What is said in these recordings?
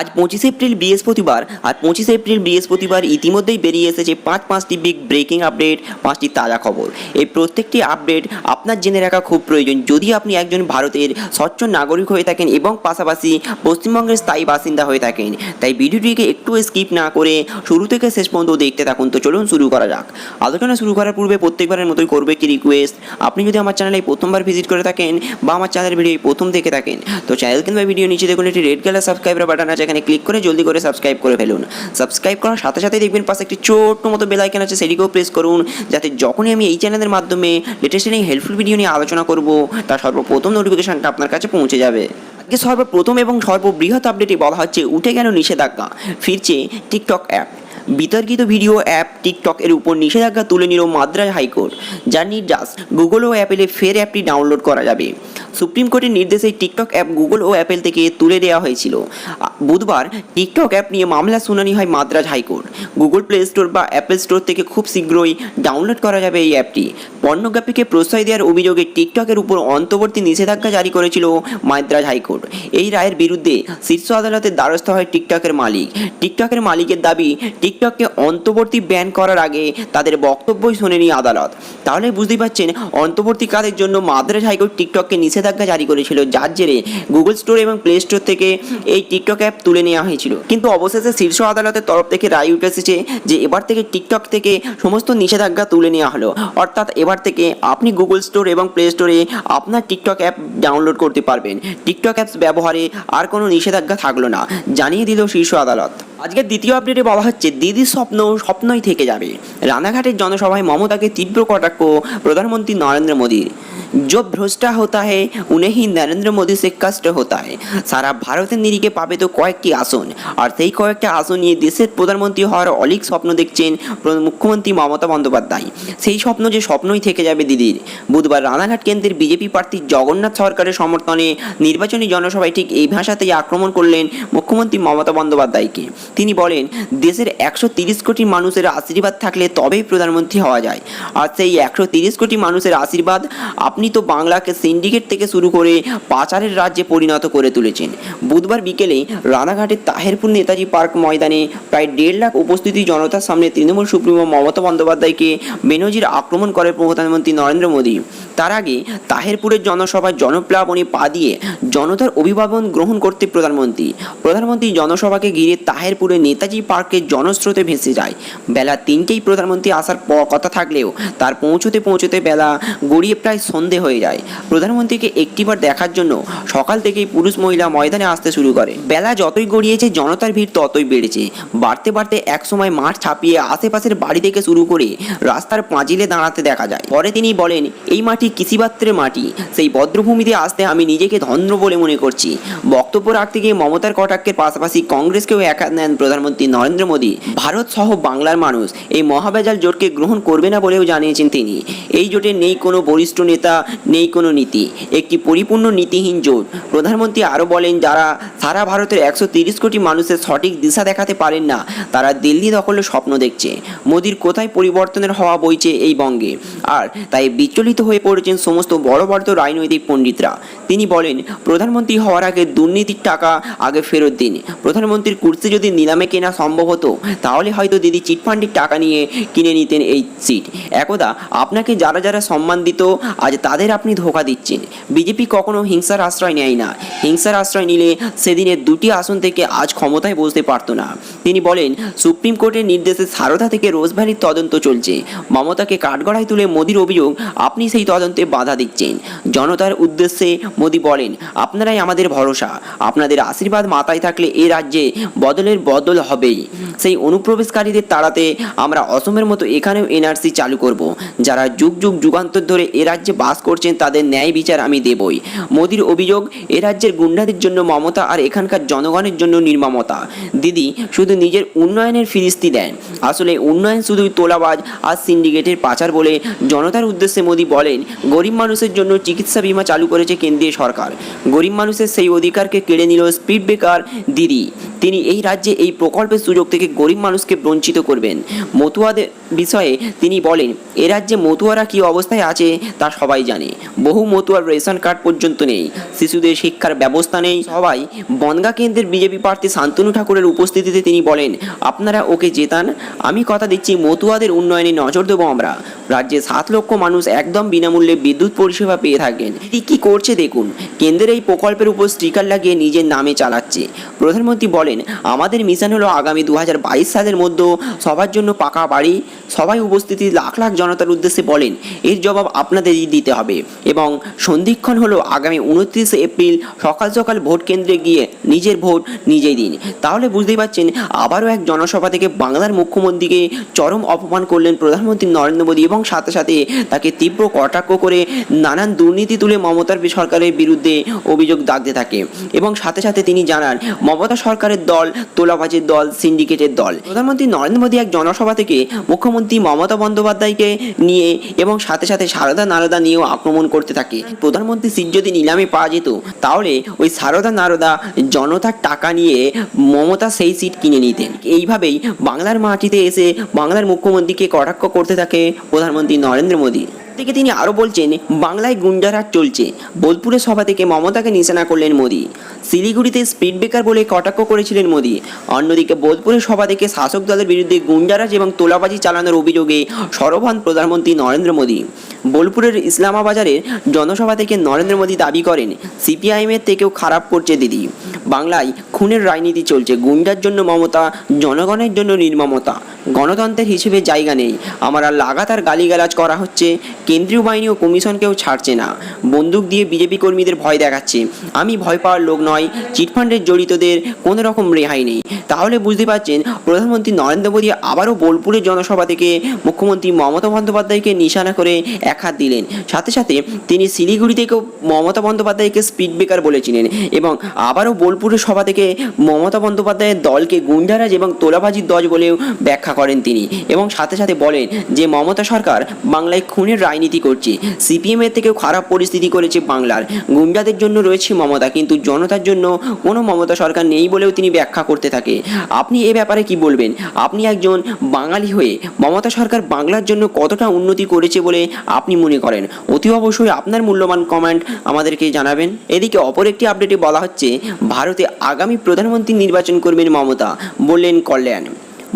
আজ পঁচিশে এপ্রিল বৃহস্পতিবার, আর পঁচিশে এপ্রিল বৃহস্পতিবার ইতিমধ্যেই বেরিয়ে এসেছে পাঁচ পাঁচটি বিগ ব্রেকিং আপডেট পাঁচটি তাজা খবর। এই প্রত্যেকটি আপডেট আপনার জেনে রাখা খুব প্রয়োজন। যদি আপনি একজন ভারতের স্বচ্ছ নাগরিক হয়ে থাকেন এবং পাশাপাশি পশ্চিমবঙ্গের স্থায়ী বাসিন্দা হয়ে থাকেন, তাই ভিডিওটিকে একটু স্কিপ না করে শুরু থেকে শেষ পর্যন্ত দেখতে থাকুন। তো চলুন শুরু করা যাক। আলোচনা শুরু করার পূর্বে প্রত্যেকবারের মতোই করবে একটি রিকোয়েস্ট আপনি যদি আমার চ্যানেলে প্রথমবার ভিজিট করে থাকেন বা আমার চ্যানেলের ভিডিও প্রথম দেখে থাকেন, তো চ্যানেল কিংবা ভিডিও নিচে দেখুন একটি রেড কালার সাবস্ক্রাইবার বাটন আছে এখানে ক্লিক করে জলদি করে সাবস্ক্রাইব করে ফেলুন। সাবস্ক্রাইব করার সাথে সাথে দেখবেন পাশে একটি ছোট্ট মতো বেল আইকন আছে, সেটিকেও প্রেস করুন, যাতে যখনই আমি এই চ্যানেলের মাধ্যমে লেটেস্ট এবং হেল্পফুল ভিডিও নিয়ে আলোচনা করব, তার সর্বপ্রথম নোটিফিকেশনটা আপনার কাছে পৌঁছে যাবে। আজকে সর্বপ্রথম এবং সর্ববৃহৎ আপডেটে বলা হচ্ছে, উঠে গেল নিষেধাজ্ঞা, ফিরছে টিকটক অ্যাপ বিতর্কিত ভিডিও অ্যাপ টিকটক এর উপর নিষেধাজ্ঞা তুলে নিল মাদ্রাজ হাইকোর্ট। যার নির্যাস গুগল ও অ্যাপেলে ফের অ্যাপটি ডাউনলোড করা যাবে। সুপ্রিম কোর্টের নির্দেশে টিকটক অ্যাপ গুগল ও অ্যাপেল থেকে তুলে দেওয়া হয়েছিল। বুধবার টিকটক অ্যাপ নিয়ে মামলা শুনানি হয় Madras high court. Google Play Store বা অ্যাপেল স্টোর থেকে খুব শীঘ্রই ডাউনলোড করা যাবে এই অ্যাপটি। পর্নোগ্রাফিকে প্রশ্রয় দেওয়ার অভিযোগে টিকটকের উপর অন্তর্বর্তী নিষেধাজ্ঞা জারি করেছিল মাদ্রাজ হাইকোর্ট। এই রায়ের বিরুদ্ধে শীর্ষ আদালতের দ্বারস্থ হয় টিকটকের মালিক। টিকটকের মালিকের দাবি, টিকটককে অন্তর্বর্তী ব্যান করার আগে তাদের বক্তব্যই শোনেনি আদালত। তাহলে বুঝতেই পারছেন অন্তর্বর্তীকালের জন্য মাদ্রাজ হাইকোর্ট টিকটককে নিষেধাজ্ঞা জারি করেছিল, যার জেরে গুগল স্টোর এবং প্লে স্টোর থেকে এই টিকটক অ্যাপ তুলে নেওয়া হয়েছিল। কিন্তু অবশেষে শীর্ষ আদালতের তরফ থেকে রায় উঠে এসেছে যে এবার থেকে টিকটক থেকে সমস্ত নিষেধাজ্ঞা তুলে নেওয়া হলো। অর্থাৎ এবার থেকে আপনি গুগল স্টোর এবং প্লে স্টোরে আপনার টিকটক অ্যাপ ডাউনলোড করতে পারবেন। টিকটক অ্যাপস ব্যবহারে আর কোনো নিষেধাজ্ঞা থাকল না। জানিয়ে দিল শীর্ষ আদালত। আজকের দ্বিতীয় আপডেটে বলা হচ্ছে, দিদির স্বপ্ন স্বপ্নই থেকে যাবে। রানাঘাটের জনসভায় মমতাকে তীব্র কটাক্ষ প্রধানমন্ত্রী নরেন্দ্র মোদীর। जो ভ্রষ্টা হতা হ্যায় উনেহি নরেন্দ্র মোদী সে কষ্ট হতা হ্যায় সারা ভারতের নিরিখে পাবে তো কয়েকটি আসন আর সেই কয়েকটা আসন নিয়ে দেশের প্রধানমন্ত্রী হওয়ার অলিক স্বপ্ন দেখছেন মুখ্যমন্ত্রী মমতা বন্দ্যোপাধ্যায় সেই স্বপ্ন যে স্বপ্নই থেকে যাবে দিদির। বুধবার রানাঘাট কেন্দ্রের বিজেপি প্রার্থী জগন্নাথ সরকারের সমর্থনে নির্বাচনী জনসভায় ঠিক এই ভাষাতেই আক্রমণ করলেন মুখ্যমন্ত্রী মমতা বন্দ্যোপাধ্যায়কে। তিনি বলেন, দেশের একশো তিরিশ কোটি মানুষের আশীর্বাদ থাকলে তবেই প্রধানমন্ত্রী হওয়া যায়। আর সেই একশো তিরিশ কোটি মানুষের আশীর্বাদ আপনি তো বাংলাকে সিন্ডিকেট থেকে শুরু করে পাচারের রাজ্যে পরিণত করে তুলেছেন। বুধবার বিকেলে রানাঘাটের তাহেরপুর নেতাজি পার্ক ময়দানে প্রায় দেড় লাখ উপস্থিতি জনতার সামনে তৃণমূল সুপ্রিমো মমতা বন্দ্যোপাধ্যায়কে বেনজির আক্রমণ করে প্রধানমন্ত্রী নরেন্দ্র মোদী। তার আগে তাহেরপুরের জনসভায় জনপ্লাবনে পা দিয়ে জনতার অভিভাবন গ্রহণ করতে প্রধানমন্ত্রী। প্রধানমন্ত্রী জনসভাকে ঘিরে তাহেরপুরে নেতাজি পার্কের জনস্রোতে ভেসে যায়। বেলা তিনটেই প্রধানমন্ত্রী আসার কথা থাকলেও তার পৌঁছতে পৌঁছতে বেলা গড়িয়ে প্রায় সন্ধে হয়ে যায়। প্রধানমন্ত্রীকে একটিবার দেখার জন্য সকাল থেকেই পুরুষ মহিলা ময়দানে আসতে শুরু করে। বেলা যতই গড়িয়েছে, জনতার ভিড় ততই বেড়েছে। বাড়তে বাড়তে একসময় মাঠ ছাপিয়ে আশেপাশের বাড়ি থেকে শুরু করে রাস্তার পাঁচিলে দাঁড়াতে দেখা যায়। পরে তিনি বলেন, এই মাটি কৃষিপাত্রের মাটি। সেই বদ্রভূমিতে আসতে আমি নিজেকে ধন্য বলে মনে করছি। বক্তব্য রাখতে গিয়ে মমতার কটাক্ষের পাশাপাশি কংগ্রেসকেও একা নেন প্রধানমন্ত্রী নরেন্দ্র মোদী। ভারত সহ বাংলার মানুষ, এই মহাবেজাল জোটকে গ্রহণ করবে না বলেও জানিয়েছেন তিনি। এই জোটে নেই কোনো বরিষ্ঠ নেতা নেই কোনো নীতি। একটি পরিপূর্ণ নীতিহীন জোট। প্রধানমন্ত্রী আরও বলেন, যারা সারা ভারতের একশো তিরিশ কোটি মানুষের সঠিক দিশা দেখাতে পারেন না, তারা দিল্লি দখলের স্বপ্ন দেখছে। মোদির কোথায় পরিবর্তনের হওয়া বইছে এই বঙ্গে? আর তাই বিচলিত হয়ে পড়েছেন সমস্ত বড় বড় রাজনৈতিক পণ্ডিতরা। তিনি বলেন, প্রধানমন্ত্রী হওয়ার আগে দুর্নীতির টাকা আগে ফেরত দিন। প্রধানমন্ত্রীর কুর্সি যদি নিলামে কেনা সম্ভব হতো, তাহলে হয়তো দিদি চিটফান্ডের টাকা নিয়ে কিনে নিতেন এই সিট। একদা, আপনাকে যারা যারা সম্মান দিত আজ তাদের আপনি ধোকা দিচ্ছেন। বিজেপি কখনো হিংসার আশ্রয় নেয় না। হিংসার আশ্রয় নিলে সেদিনের দুটি আসন থেকে আজ ক্ষমতায় বসতে পারতো না। তিনি বলেন, সুপ্রিম কোর্টের নির্দেশে সারদা থেকে রোজভ্যালির তদন্ত চলছে। মমতাকে কাঠগড়ায় তুলে মোদির অভিযোগ, আপনি সেই তদন্তে বাধা দিচ্ছেন। জনতার উদ্দেশ্যে মোদি বলেন, আপনারাই আমাদের ভরসা। আপনাদের আশীর্বাদ মাথায় থাকলে এ রাজ্যে বদলের বদল হবেই। সেই অনুপ্রবেশকারীদের তাড়াতে আমরা অসমের মতো এখানেও এনআরসি চালু করব। যারা যুগ যুগ যুগান্তর ধরে এ রাজ্যে বাস করছেন, তাদের ন্যায় বিচার আমি দেবই। মোদির অভিযোগ, এ রাজ্যের গুন্ডাদের জন্য মমতা আর এখানকার জনগণের জন্য নির্মমতা। দিদি, শুধু নিজের উন্নয়নের ফিরিস্তি দেন। আসলে উন্নয়ন শুধুই তোলাবাজ আর সিন্ডিকেটের পাচার বলে জনতার উদ্দেশ্যে মোদি বলেন, গরিব মানুষের জন্য চিকিৎসা বিমা চালু করেছে কেন্দ্রীয় সরকার। গরিব মানুষের সেই অধিকারকে কেড়ে নিল স্পিড ব্রেকার দিদি। তিনি এই রাজ্যে এই প্রকল্পের সুযোগ থেকে গরিব মানুষকে বঞ্চিত করবেন। মতুয়াদের বিষয়ে তিনি বলেন, এ রাজ্যে মতুয়ারা কী অবস্থায় আছে তা সবাই জানে। বহু মতুয়ার রেশন কার্ড পর্যন্ত নেই। শিশুদের শিক্ষার ব্যবস্থা নেই। সবাই বনগা কেন্দ্রের বিজেপি প্রার্থী শান্তনু ঠাকুরের উপস্থিতিতে তিনি বলেন, আপনারা ওকে জেতান। আমি কথা দিচ্ছি মতুয়াদের উন্নয়নে নজর দেবো আমরা। রাজ্যে সাত লক্ষ মানুষ একদম বিনামূল্যে বিদ্যুৎ পরিষেবা পেয়ে থাকেন। এটি কি করছে দেখুন। কেন্দ্রের এই প্রকল্পের উপর স্টিকার লাগিয়ে নিজের নামে চালাচ্ছে। প্রধানমন্ত্রী বলেন, আমাদের মিশন হলো আগামী দু হাজার বাইশ সালের মধ্যে সবার জন্য পাকা বাড়ি। সবাই উপস্থিতি লাখ লাখ জনতার উদ্দেশ্যে বলেন, এর জবাব আপনাদেরই দিতে হবে। এবং সন্ধিক্ষণ হলো আগামী উনত্রিশে এপ্রিল, সকাল সকাল ভোট কেন্দ্রে গিয়ে নিজের ভোট নিজেই দিন। তাহলে বুঝতেই পারছেন, আবারও এক জনসভা থেকে বাংলার মুখ্যমন্ত্রীকে চরম অপমান করলেন প্রধানমন্ত্রী নরেন্দ্র মোদী এবং সাথে সাথে তাকে তীব্র কটাক্ষ করে নানান দুর্নীতি তুলে মমতার সরকারের বিরুদ্ধে অভিযোগ দাগতে থাকে। এবং সাথে সাথে তিনি জানান, মমতা সরকারের দল, তোলাবাজের দল, সিন্ডিকেটের দল। প্রধানমন্ত্রী নরেন্দ্র মোদী এক জনসভা থেকে মুখ্যমন্ত্রী মমতা বন্দ্যোপাধ্যায়কে নিয়ে এবং সাথে সাথে সারদা নারদা নিয়েও আক্রমণ করতে থাকে। প্রধানমন্ত্রী সিট যদি নিলামে পাওয়া যেত, তাহলে ওই সারদা নারদা জনতার টাকা নিয়ে মমতা সেই সিট কিনে নিতেন। এইভাবেই বাংলার মাটিতে এসে বাংলার মুখ্যমন্ত্রীকে কটাক্ষ করতে থাকে প্রধানমন্ত্রী নরেন্দ্র মোদী। থেকে তিনি আরও বলছেন, বাংলায় গুন্ডারাট চলছে। বোলপুরের সভা থেকে মমতাকে নিশানা করলেন মোদী। শিলিগুড়িতে স্পিড ব্রেকার বলে কটাক্ষ করেছিলেন মোদী। অন্যদিকে বোলপুরের সভা থেকে শাসক দলের বিরুদ্ধে গুন্ডারাজ এবং তোলাবাজি চালানোর অভিযোগে সরব প্রধানমন্ত্রী নরেন্দ্র মোদী। বোলপুরের ইসলামাবাজারের জনসভা থেকে নরেন্দ্র মোদী দাবি করেন সিপিআইএমের থেকেও খারাপ করছে দিদি। বাংলায় খুনের রাজনীতি চলছে, গুন্ডার জন্য মমতা, জনগণের জন্য নির্মমতা। গণতন্ত্রের হিসেবে জায়গা নেই। আমরা লাগাতার গালিগালাজ করা হচ্ছে, কেন্দ্রীয় বাহিনী ও কমিশনকেও ছাড়ছে না। বন্দুক দিয়ে বিজেপি কর্মীদের ভয় দেখাচ্ছে। আমি ভয় পাওয়ার লোক নয়। চিটফান্ডের জড়িতদের কোনো রকম রেহাই নেই। তাহলে বুঝতে পারছেন, প্রধানমন্ত্রী নরেন্দ্র মোদী আবারও বোলপুরের জনসভা থেকে মুখ্যমন্ত্রী মমতা বন্দ্যোপাধ্যায়কে নিশানা করে এক হাত দিলেন। সাথে সাথে তিনি শিলিগুড়ি থেকেও মমতা বন্দ্যোপাধ্যায়কে স্পিড ব্রেকার বলেছিলেন এবং আবারও বোলপুরের সভা থেকে মমতা বন্দ্যোপাধ্যায়ের দলকে গুন্ডারাজ এবং তোলাবাজির দল বলেও ব্যাখ্যা করেন তিনি এবং সাথে সাথে বলেন যে, মমতা সরকার বাংলায় খুনের রাজনীতি করছে। সিপিএমের থেকেও খারাপ পরিস্থিতি করেছে বাংলার। গুন্ডাদের জন্য রয়েছে মমতা, কিন্তু জনতার জন্য কোনো মমতা সরকার নেই বলেও তিনি ব্যাখ্যা করতে থাকে। আপনি এ ব্যাপারে কি বলবেন? আপনি একজন বাঙালি হয়ে মমতা সরকার বাংলার জন্য কতটা উন্নতি করেছে বলে আপনি মনে করেন? অতি অবশ্যই আপনার মূল্যবান কমেন্ট আমাদেরকে জানাবেন। এদিকে অপর একটি আপডেটে বলা হচ্ছে, ভারতে আগামী প্রধানমন্ত্রী নির্বাচন করবেন মমতা, বললেন কল্যাণ।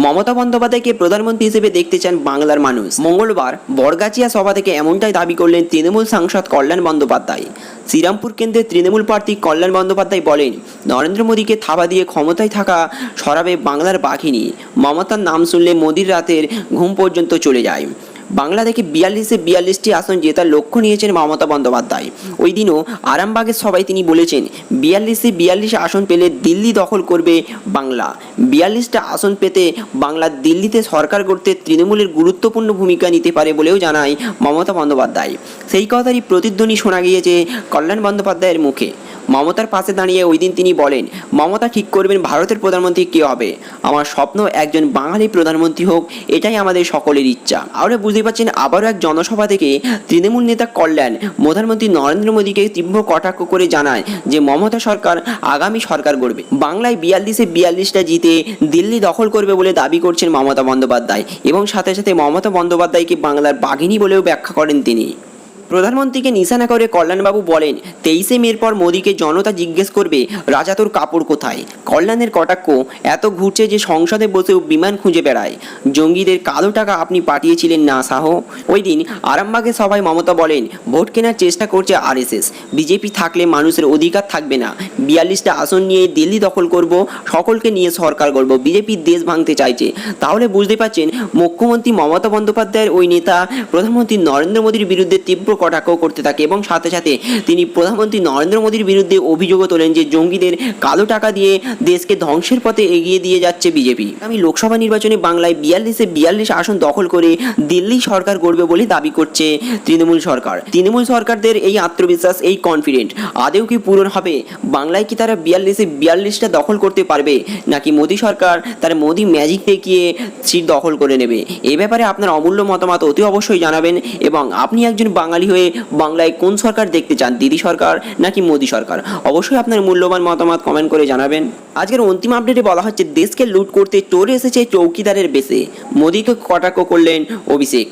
মমতা বন্দ্যোপাধ্যায়কে প্রধানমন্ত্রী হিসেবে দেখতে চান বাংলার মানুষ। মঙ্গলবার বরগাছিয়া সভা থেকে এমনটাই দাবি করলেন তৃণমূল সাংসদ কল্যাণ বন্দ্যোপাধ্যায়। শ্রীরামপুর কেন্দ্রের তৃণমূল প্রার্থী কল্যাণ বন্দ্যোপাধ্যায় বলেন, নরেন্দ্র মোদীকে থাবা দিয়ে ক্ষমতায় থাকা সরাবে বাংলার বাঘিনী। মমতার নাম শুনলে মোদির রাতের ঘুম পর্যন্ত চলে যায়। বাংলা থেকে বিয়াল্লিশে বিয়াল্লিশটি আসন জেতার লক্ষ্য নিয়েছেন মমতা বন্দ্যোপাধ্যায়। ওই দিনও আরামবাগের সবাই তিনি বলেছেন, বিয়াল্লিশে বিয়াল্লিশ আসন পেলে দিল্লি দখল করবে বাংলা। বিয়াল্লিশটা আসন পেতে বাংলা দিল্লিতে সরকার করতে তৃণমূলের গুরুত্বপূর্ণ ভূমিকা নিতে পারে বলেও জানায় মমতা বন্দ্যোপাধ্যায়। সেই কথারই প্রতিধ্বনি শোনা গিয়েছে কল্যাণ বন্দ্যোপাধ্যায়ের মুখে। মমতার পাশে দাঁড়িয়ে ওই দিন তিনি বলেন, মমতা ঠিক করবেন, ভারতের প্রধানমন্ত্রী কে হবে? আমার স্বপ্ন একজন বাঙালি প্রধানমন্ত্রী হোক, এটাই আমাদের সকলের ইচ্ছা। আরও বুঝতে পারছেন আবারও এক জনসভা থেকে তৃণমূল নেতা কল্যাণ, প্রধানমন্ত্রী নরেন্দ্র মোদীকে তীব্র কটাক্ষ করে জানায় যে মমতা সরকার আগামী সরকার গড়বে। বাংলায় বিয়াল্লিশে বিয়াল্লিশটা জিতে দিল্লি দখল করবে বলে দাবি করছেন মমতা বন্দ্যোপাধ্যায় এবং সাথে সাথে মমতা বন্দ্যোপাধ্যায়কে বাংলার বাঘিনী বলেও ব্যাখ্যা করেন তিনি। প্রধানমন্ত্রীকে নিশানা করে কল্যাণবাবু বলেন, তেইশে মের পর মোদীকে জনতা জিজ্ঞেস করবে, রাজা তোর কাপড় কোথায়? কল্যাণের কটাক্ষ, এত ঘুরছে যে সংসদে বসেও বিমান খুঁজে বেড়ায়। জঙ্গিদের কালো টাকা আপনি পাঠিয়েছিলেন না, সাহ। ওই দিন আরামবাগে সভায় মমতা বলেন, ভোট কেনার চেষ্টা করছে আরএসএস। বিজেপি থাকলে মানুষের অধিকার থাকবে না। বিয়াল্লিশটা আসন নিয়ে দিল্লি দখল করব, সকলকে নিয়ে সরকার করব বিজেপি দেশ ভাঙতে চাইছে। তাহলে বুঝতে পারছেন, মুখ্যমন্ত্রী মমতা বন্দ্যোপাধ্যায়ের ওই নেতা, প্রধানমন্ত্রী নরেন্দ্র মোদীর বিরুদ্ধে তীব্র কটাক্ষ করতে থাকে এবং সাথে সাথে তিনি প্রধানমন্ত্রী নরেন্দ্র মোদীর বিরুদ্ধে অভিযোগও তোলেন যে জঙ্গিদের কালো টাকা দিয়ে দেশকে ধ্বংসের পথে এগিয়ে দিয়ে যাচ্ছে বিজেপি। আমি লোকসভা নির্বাচনে বাংলায় বিয়াল্লিশে বিয়াল্লিশ আসন দখল করে দিল্লি সরকার গড়বে বলে দাবি করছে তৃণমূল সরকার। তৃণমূল সরকারদের এই আত্মবিশ্বাস, এই কনফিডেন্ট আদেও কি পূরণ হবে? বাংলায় কি তারা বিয়াল্লিশে বিয়াল্লিশটা দখল করতে পারবে? নাকি মোদী সরকার তার মোদী ম্যাজিক দেখিয়ে সিট দখল করে নেবে? এ ব্যাপারে আপনার অমূল্য মতামত অতি অবশ্যই জানাবেন এবং আপনি একজন বাঙালি হয়ে বাংলায় কোন সরকার দেখতে চান, দিদি সরকার নাকি মোদি সরকার? অবশ্যই আপনার মূল্যবান মতামত কমেন্ট করে জানাবেন। আজকের অন্তিম আপডেটে বলা হচ্ছে, দেশকে লুট করতে চোর এসেছে চৌকিদারের বেশে। মোদীকে কটাক্ষ করলেন অভিষেক।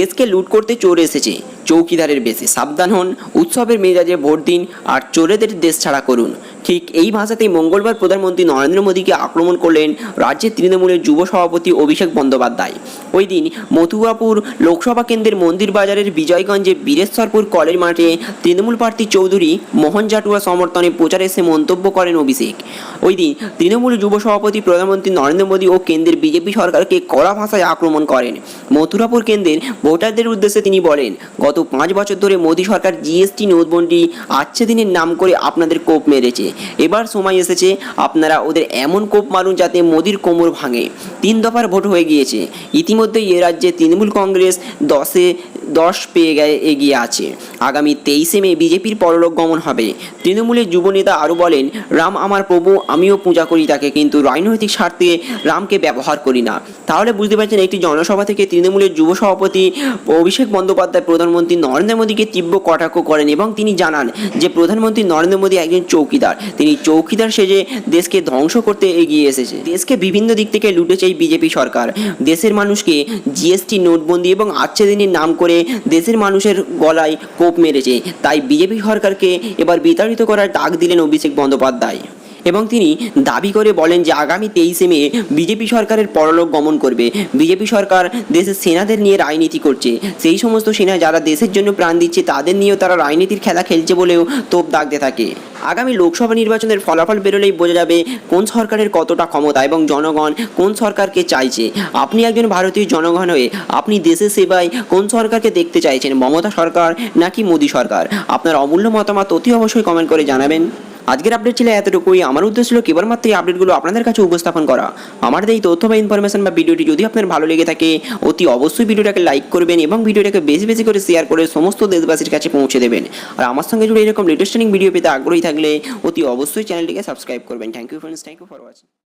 দেশকে লুট করতে চোর এসেছে চৌকিদারের বেশে। সাবধান হন, উৎসবের মেজাজে ভোট দিন, আর চোরেদের দেশ ছাড়া করুন। ঠিক এই ভাষাতেই মঙ্গলবার প্রধানমন্ত্রী নরেন্দ্র মোদীকে আক্রমণ করলেন রাজ্যের তৃণমূলের যুব সভাপতি অভিষেক বন্দ্যোপাধ্যায়। ওই দিন মথুরাপুর লোকসভা কেন্দ্রের মন্দির বাজারের বিজয়গঞ্জে বীরেশ্বরপুর কলেজ মাঠে তৃণমূল প্রার্থী চৌধুরী মোহন জাটুয়া সমর্থনে প্রচারে এসে মন্তব্য করেন অভিষেক। ওই দিন তৃণমূল যুব সভাপতি প্রধানমন্ত্রী নরেন্দ্র মোদী ও কেন্দ্রের বিজেপি সরকারকে কড়া ভাষায় আক্রমণ করেন। মথুরাপুর কেন্দ্রের ভোটারদের উদ্দেশ্যে তিনি বলেন, গত পাঁচ বছর ধরে মোদী সরকার জিএসটি নোটবন্দি আচ্ছে দিনের নাম করে আপনাদের কোপ মেরেছে। এবার সময় এসেছে, আপনারা ওদের এমন কোপ মারুন যাতে মোদির কোমর ভাঙে। তিন দফার ভোট হয়ে গিয়েছে। ইতিমধ্যেই এ রাজ্যে তৃণমূল কংগ্রেস, দশে দশ পেয়ে গিয়ে এগিয়ে আছে। আগামী তেইশে মে বিজেপির পরলোক গমন হবে। তৃণমূলের যুবনেতা আরও বলেন, রাম আমার প্রভু, আমিও পূজা করি তাকে, কিন্তু রাজনৈতিক স্বার্থে রামকে ব্যবহার করি না। তাহলে বুঝতে পারছেন, একটি জনসভা থেকে তৃণমূলের যুব সভাপতি অভিষেক বন্দ্যোপাধ্যায় প্রধানমন্ত্রী নরেন্দ্র মোদীকে তীব্র কটাক্ষ করেন এবং তিনি জানান যে, প্রধানমন্ত্রী নরেন্দ্র মোদী একজন চৌকিদার। তিনি চৌকিদার সেজে দেশকে ধ্বংস করতে এগিয়ে এসেছে। দেশকে বিভিন্ন দিক থেকে লুটেছে এই বিজেপি সরকার। দেশের মানুষকে জিএসটি নোটবন্দি এবং আচ্ছে দিনের নাম করে দেশের মানুষের গলায় কোপ মেরেছে। তাই বিজেপি সরকারকে এবার বিতাড়িত করার ডাক দিলেন অভিষেক বন্দ্যোপাধ্যায়। এবং তিনি দাবি করে বলেন যে আগামী তেইশে মে বিজেপি সরকারের পরলোক গমন করবে। বিজেপি সরকার দেশের সেনাদের নিয়ে রাজনীতি করছে। সেই সমস্ত সেনা যারা দেশের জন্য প্রাণ দিচ্ছে, তাদের নিয়েও তারা রাজনীতির খেলা খেলছে বলেও তোপ দাগতে থাকে। আগামী লোকসভা নির্বাচনের ফলাফল বেরোলেই বোঝা যাবে কোন সরকারের কতটা ক্ষমতা এবং জনগণ কোন সরকারকে চাইছে। আপনি একজন ভারতীয় জনগণ হয়ে আপনি দেশের সেবায় কোন সরকারকে দেখতে চাইছেন, মমতা সরকার নাকি মোদী সরকার? আপনার অমূল্য মতামত অতি অবশ্যই কমেন্ট করে জানাবেন। আজকের আপডেট ছিল এতটুকুই। আমার উদ্দেশ্য ছিল কেবলমাত্র এই আপডেটগুলো আপনাদের কাছে উপস্থাপন করা। আমার এই তথ্য বা ইনফরমেশন বা ভিডিওটি যদি আপনার ভালো লেগে থাকে, অতি অবশ্যই ভিডিওটাকে লাইক করবেন এবং ভিডিওটাকে বেশি বেশি করে শেয়ার করে সমস্ত দেশবাসীর কাছে পৌঁছে দেবেন। আর আমার সঙ্গে জুড়ে এরকম লেটেস্ট ভিডিও পেতে আগ্রহী থাকলে অতি অবশ্যই চ্যানেলটিকে সাবস্ক্রাইব করবেন। Thank you friends thank you for watching